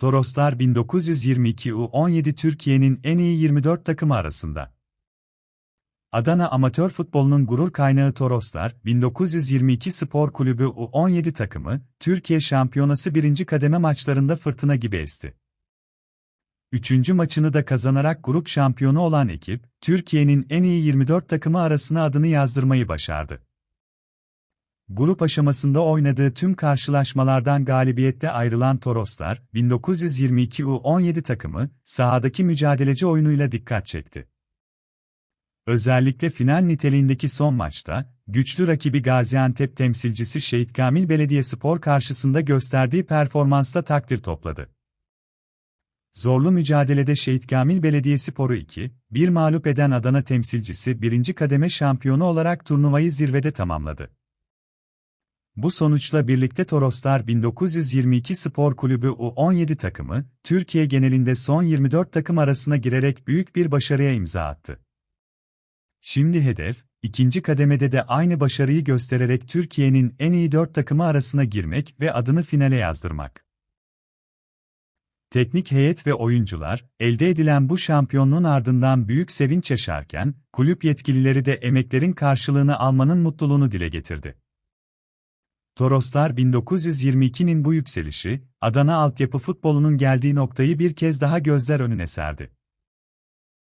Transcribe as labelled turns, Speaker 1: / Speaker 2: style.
Speaker 1: Toroslar 1922 U17 Türkiye'nin en iyi 24 takımı arasında. Adana amatör futbolunun gurur kaynağı Toroslar, 1922 Spor Kulübü U17 takımı, Türkiye Şampiyonası birinci kademe maçlarında fırtına gibi esti. Üçüncü maçını da kazanarak grup şampiyonu olan ekip, Türkiye'nin en iyi 24 takımı arasına adını yazdırmayı başardı. Grup aşamasında oynadığı tüm karşılaşmalardan galibiyette ayrılan Toroslar, 1922 U17 takımı, sahadaki mücadeleci oyunuyla dikkat çekti. Özellikle final niteliğindeki son maçta, güçlü rakibi Gaziantep temsilcisi Şehit Kamil Belediyespor karşısında gösterdiği performansla takdir topladı. Zorlu mücadelede Şehit Kamil Belediyespor'u 2, 1 mağlup eden Adana temsilcisi 1. kademe şampiyonu olarak turnuvayı zirvede tamamladı. Bu sonuçla birlikte Toroslar 1922 Spor Kulübü U17 takımı, Türkiye genelinde son 24 takım arasına girerek büyük bir başarıya imza attı. Şimdi hedef, ikinci kademede de aynı başarıyı göstererek Türkiye'nin en iyi 4 takımı arasına girmek ve adını finale yazdırmak. Teknik heyet ve oyuncular, elde edilen bu şampiyonluğun ardından büyük sevinç yaşarken, kulüp yetkilileri de emeklerin karşılığını almanın mutluluğunu dile getirdi. Toroslar 1922'nin bu yükselişi, Adana altyapı futbolunun geldiği noktayı bir kez daha gözler önüne serdi.